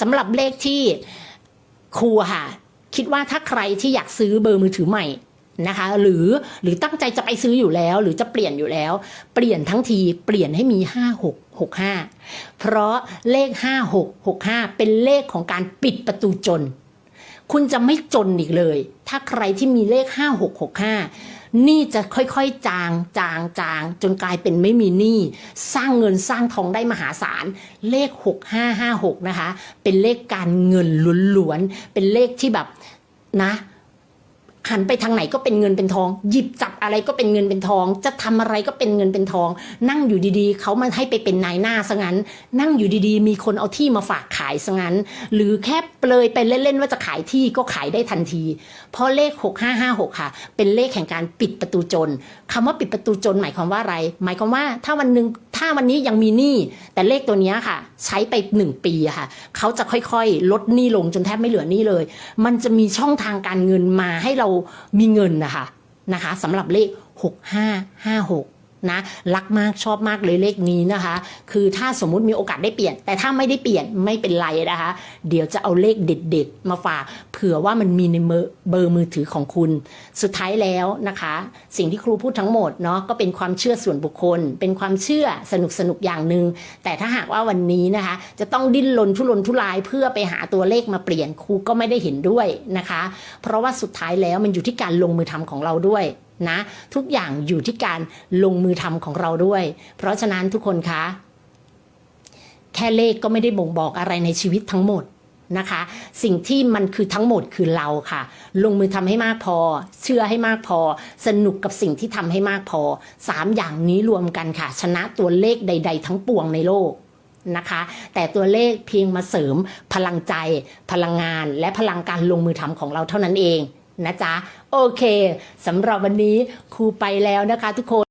สำหรับเลขที่ครูค่ะ คิดว่าถ้าใครที่อยากซื้อเบอร์มือถือใหม่นะคะ หรือหรือตั้งใจจะไปซื้ออยู่แล้ว หรือจะเปลี่ยนอยู่แล้ว เปลี่ยนทั้งทีเปลี่ยนให้มี 5 6 6 5 เพราะเลข 5 6 6 5 เป็นเลขของการปิดประตูจน คุณจะไม่จนอีกเลย ถ้าใครที่มีเลข 5 6 6 5หนี่จะค่อยๆ จางจางจางจนกลายเป็นไม่มีหนี้สร้างเงินสร้างทองได้มหาศาล เลข 6556 นะคะ เป็นเลขการเงินล้วนๆ เป็นเลขที่แบบนะ หันไปทางไหนก็เป็นเงินเป็นทอง หยิบจับอะไรก็เป็นเงินเป็นทอง จะทำอะไรก็เป็นเงินเป็นทอง นั่งอยู่ดีๆ เขามาให้ไปเป็นนายหน้าซะงั้น นั่งอยู่ดีๆ มีคนเอาที่มาฝากขายซะงั้น หรือแค่เปลยไปเล่นๆว่าจะขายที่ก็ขายได้ทันที เพราะเลข 6556 ค่ะ เป็นเลขแห่งการปิดประตูจนคำว่าปิดประตูจนหมายความว่าอะไร หมายความว่าถ้าวันหนึ่ง ถ้าวันนี้ยังมีหนี้แต่เลขตัวนี้ค่ะ ใช้ไปหนึ่งปีค่ะเขาจะค่อยๆ ลดหนี้ลงจนแทบไม่เหลือหนี้เลย มันจะมีช่องทางการเงินมาให้เรามีเงินนะคะนะคะสำหรับเลข 6556นะรักมากชอบมากเลยเลขนี้นะคะ คือถ้าสมมุติมีโอกาสได้เปลี่ยน แต่ถ้าไม่ได้เปลี่ยนไม่เป็นไรนะคะ เดี๋ยวจะเอาเลขเด็ด ๆ มาฝาก เผื่อว่ามันมีในเบอร์มือถือของคุณ สุดท้ายแล้วนะคะ สิ่งที่ครูพูดทั้งหมดเนาะก็เป็นความเชื่อส่วนบุคคล เป็นความเชื่อสนุกสนุกอย่างหนึ่งแต่ถ้าหากว่าวันนี้นะคะ จะต้องดิ้นรนทุรนทุรายเพื่อไปหาตัวเลขมาเปลี่ยนครูก็ไม่ได้เห็นด้วยนะคะ เพราะว่าสุดท้ายแล้วมันอยู่ที่การลงมือทำของเราด้วยนะทุกอย่างอยู่ที่การลงมือทำของเราด้วย เพราะฉะนั้นทุกคนคะ แค่เลขก็ไม่ได้บ่งบอกอะไรในชีวิตทั้งหมด นะคะ สิ่งที่มันคือทั้งหมดคือเราค่ะ ลงมือทำให้มากพอ เชื่อให้มากพอ สนุกกับสิ่งที่ทำให้มากพอสามอย่างนี้รวมกันค่ะ ชนะตัวเลขใด ๆ ทั้งปวงในโลกนะคะ แต่ตัวเลขเพียงมาเสริมพลังใจ พลังงาน และพลังการลงมือทำของเราเท่านั้นเองนะจ๊ะ โอเคสำหรับวันนี้ครูไปแล้วนะคะทุกคน